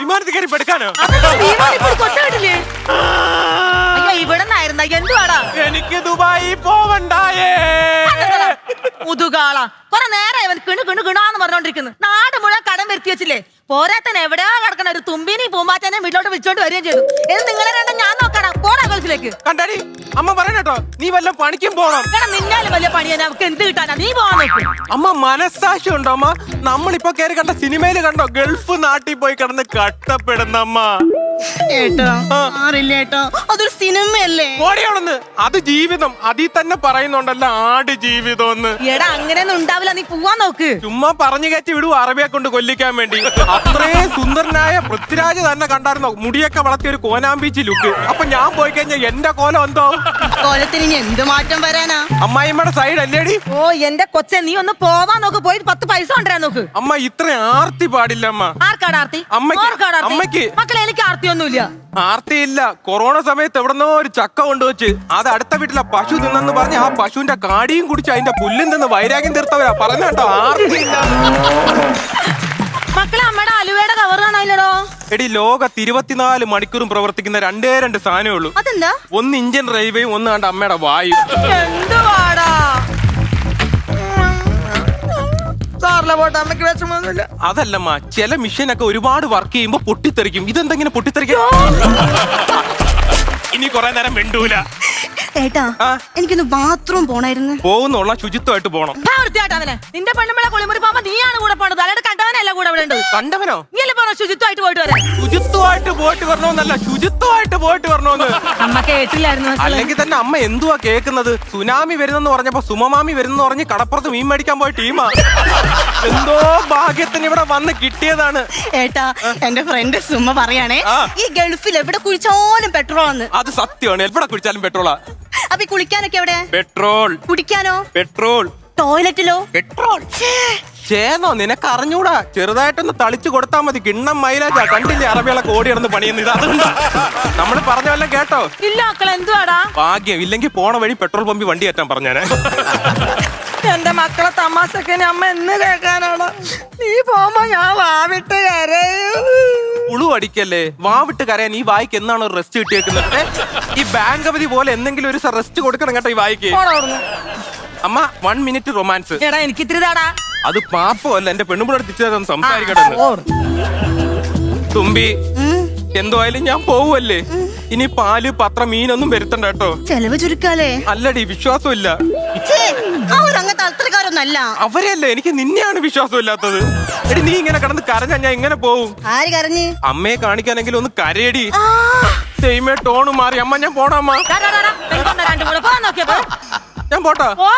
വിമാനത്തിൽ കയറി പെടുക്കാനോ? ഇവിടെ നിന്നായിരുന്ന എന്തുവാടാ? എനിക്ക് ദുബായി പോവണ്ടായേ. മുതുകാള. കൊറേ നേരം ഇവൻ കിണു കിണു കിണാന്ന് പറഞ്ഞോണ്ടിരിക്കുന്നു. നാട് മുഴുവൻ കടം വരുത്തി വെച്ചില്ലേ? പോരാത്തന്നെ എവിടെയാ കിടക്കണ ഒരു തുമ്പിനി പൂമ്പാറ്റനെ വീട്ടിലോട്ട് വിളിച്ചോണ്ട് വരികയും ചെയ്തു. ഇത് നിങ്ങളെ രണ്ടും ഞാൻ നോക്കണം പോടാ ഗൾഫിലേക്ക്. കണ്ടാടി അമ്മ പറയണട്ടോ നീ വല്ല പണിക്കും പോണം. എടാ നിന്നാലും വലിയ പണിയാ നമുക്ക് എന്ത് കിട്ടാനാ? നീ പോവാൻ നോക്ക്. അമ്മ മനസ്സാക്ഷി ഉണ്ടോ അമ്മ? നമ്മളിപ്പോ കയറി കണ്ട സിനിമയിൽ കണ്ടോ ഗൾഫ് നാട്ടിൽ പോയി കിടന്ന് കട്ടപ്പെടുന്ന അമ്മ. ഏട്ടോ ആ. മാറില്ല ഏട്ടോ അതൊരു സിനിമയല്ലേ? ഓടിയോളന്ന് അത് ജീവിതം അതിൽ തന്നെ പറയുന്നുണ്ടല്ലോ ആട് ജീവിതം എന്ന് എടാ അങ്ങനെയൊന്നും ഉണ്ടാവില്ല നീ പോവാൻ നോക്ക്. ചുമ്മാ പറഞ്ഞു കയറ്റി വിടൂ അറബിയെ കൊണ്ട് കൊല്ലിക്കാൻ വേണ്ടി? അത്രയും സുന്ദരനായ പൃഥ്വിരാജ് തന്നെ കണ്ടായിരുന്നോ. മുടിയൊക്കെ വളർത്തിയ ഒരു കോനാമ്പീച്ചി ലുക്ക് അപ്പൊ ഞാൻ പോയി കഴിഞ്ഞാൽ എന്റെ കോലം എന്തോ? കോലത്തിന് ഇനി എന്ത് മാറ്റം വരാനാ? അമ്മായിമ്മയുടെ സൈഡ് അല്ലേടി? ഓ എന്റെ കൊച്ചെ നീ ഒന്ന് പോവാൻ നോക്ക്. പോയി പത്ത് പൈസ കൊണ്ടുവരാൻ നോക്ക്. അമ്മ ഇത്ര ആർത്തി പാടില്ല അമ്മ. ആർക്കാണ് ആർത്തി? അമ്മയ്ക്ക്. ആർക്കാണ് ആർത്തി? അമ്മയ്ക്ക്. മക്കളെ എനിക്ക് ആർത്തിയൊന്നുമില്ല. ആർത്തിയില്ല കൊറോണ സമയത്ത് എവിടെന്നോ ഒരു ചക്ക കൊണ്ടുവച്ച് അത് അടുത്ത വീട്ടിലെ പശു തിന്നെന്ന് പറഞ്ഞ് ആ പശുവിന്റെ കാടിയും കുടിച്ച് അതിന്റെ പുല്ലും തിന്ന് വൈരാഗ്യം തീർത്തവരാ. പറഞ്ഞ കേട്ടോ ആർത്തിയില്ല മക്കളെ അമ്മയുടെ അലുവയുടെ കവർ കാണാനില്ലടോ? എടി ലോകത്ത് ഇരുപത്തിനാല് മണിക്കൂറും പ്രവർത്തിക്കുന്ന രണ്ടേ രണ്ട് സാധനമേ ഉള്ളൂ. അതെന്താ? ഒന്ന് ഇന്ത്യൻ റെയിൽവേയും ഒന്ന് കണ്ട അമ്മയുടെ വായു. എന്തുവാടാ? സാറിലെ പോട്ടെ അമ്മയ്ക്ക് വിഷമൊന്നുമില്ല അതല്ലമ്മ ചില മിഷനൊക്കെ ഒരുപാട് വർക്ക് ചെയ്യുമ്പോ പൊട്ടിത്തെറിക്കും. ഇതെന്തെങ്കിലും പൊട്ടിത്തെറിക്കും? ഇനി കുറെ നേരം വെണ്ടൂല ഏട്ടാ ആ. എനിക്കൊന്ന് ബാത്റൂം പോണായിരുന്നു. പോകുന്നുള്ള ശുചിത്വമായിട്ട് പോണം. വൃത്തിയായിട്ട് അവനെ. നിന്റെ പെണ്ണുമ്പളെ കുളിമുറി പോകുമ്പോ കണ്ടവനോ? നീയല്ലേ പറഞ്ഞ ശുചിത്വമായിട്ട് പോയിട്ട് വരാൻ. ശുചിത്വമായിട്ട് പോയിട്ട് വരണമെന്നല്ല ശുചിത്വമായിട്ട് പോയിട്ട് വരണമെന്ന്. അമ്മ കേട്ടില്ലായിരുന്നു. അല്ലെങ്കിൽ തന്നെ അമ്മ എന്തുവാ കേൾക്കുന്നത്? സുനാമി വരുന്നെന്ന് പറഞ്ഞപ്പോ സുമമാമി വരുന്നെന്ന് പറഞ്ഞ് കടപ്പുറത്ത് മീൻ മേടിക്കാൻ പോയ ടീമാ. എന്തോ ഭാഗ്യത്തിന് ഇവിടെ വന്ന് കിട്ടിയതാണ്. ഏട്ടാ എന്റെ ഫ്രണ്ട് സുമ പറയാണേ ആ. ഈ ഗൾഫിൽ എവിടെ കുഴിച്ചാലും പെട്രോൾ ആണ്. അത് സത്യമാണ്. എവിടെ കുഴിച്ചാലും പെട്രോളാ അപ്പൊ ഈ കുളിക്കാനൊക്കെ എവിടെ? പെട്രോൾ കുടിക്കാനോ? പെട്രോൾ ടോയ്ലറ്റിലോ? പെട്രോൾ. ചേന്നോ നിനക്ക് അറിഞ്ഞൂടാ ചെറുതായിട്ടൊന്ന് തളിച്ചു കൊടുത്താ മതി. കിണ്ണം മൈലേജാ. കണ്ടില്ലേ അറബികളൊക്കെ ഓടി നടന്ന് പണിയുന്നത്? ഇത് അതുകൊണ്ടാ. നമ്മൾ പറഞ്ഞ വല്ല കേട്ടോ? ഇല്ല മക്കളെ എന്തുവാടാ? ഭാഗ്യം. ഇല്ലെങ്കിൽ പോണ വഴി പെട്രോൾ പമ്പി വണ്ടി കയറ്റാൻ പറഞ്ഞാനെ. എന്റെ മക്കളെ തമാശക്ക് അമ്മ എന്ന് കേൾക്കാനാണ്. നീ പോകുമ്പോ ഞാൻ വാവിട്ട് കരയും. ഉളു അടിക്കല്ലേ? വാവിട്ട് കരയാൻ ഈ വായിക്ക് എന്നാണ് റെസ്റ്റ് കിട്ടിയേക്കുന്നത്? ഏ? ഈ ബാങ്ക് അവധി പോലെ എന്തെങ്കിലും ഒരു റെസ്റ്റ് കൊടുക്കണം കേട്ടോ ഈ വായിക്ക്. പോടാ അവിടുന്ന്. അമ്മ വൺ മിനിറ്റ് റൊമാൻസ് എടാ എനിക്ക് ഇത്തിരി താടാ അത് പാപ്പോ അല്ല എന്റെ പെണ്ണുമ്പോടെ തിരിച്ചു സംസാരിക്കട്ടെ തുമ്പി എന്തോ ആയാലും ഞാൻ പോവല്ലേ ഇനി പാൽ പത്രം മീനൊന്നും വരുത്തണ്ട കേട്ടോ. ചെലവ് ചുരുക്കാലേ. അല്ലടി വിശ്വാസമില്ല. ഛേ, അത്രക്കാരൊന്നല്ല അവരെയല്ല? എനിക്ക് നിന്നെയാണ് വിശ്വാസമില്ലാത്തത്. എടി നീ ഇങ്ങനെ കിടന്ന് കരഞ്ഞാ ഞാൻ ഇങ്ങനെ പോവും. ആര് കരഞ്ഞ്? അമ്മയെ കാണിക്കാനെങ്കിലും ഒന്ന് കരയടി. ആ, സെയിമേ ടോണ് മാറി. അമ്മ ഞാൻ പോണ ഞാൻ പോട്ടാ. ഓ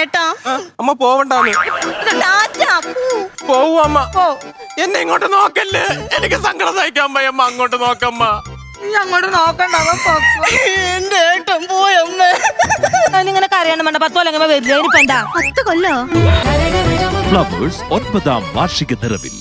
ഏട്ടാ. ആ, അമ്മ പോവണ്ടാന്ന്. ടാറ്റ. പോവും അമ്മ. ഓ എന്നെ ഇങ്ങോട്ട് നോക്കല്ലേ? എനിക്ക് സങ്കടം സഹിക്കാൻ പോയി അമ്മ. അങ്ങോട്ട് നോക്കമ്മ നീ അങ്ങോട്ട് നോക്കണ്ട അവൻ പൊക്കോ. എന്റെ ഏട്ടൻ പോയമ്മ അതിനിങ്ങനെ കരയണം വേണ്ട. പത്തോ അല്ലെങ്കിൽ വരില്ല? ഇനിയിപ്പോ എന്താ? പത്ത് കൊല്ലോ. ഫ്ലവേഴ്സ് ഒൻപതാം വാർഷിക നിറവിൽ.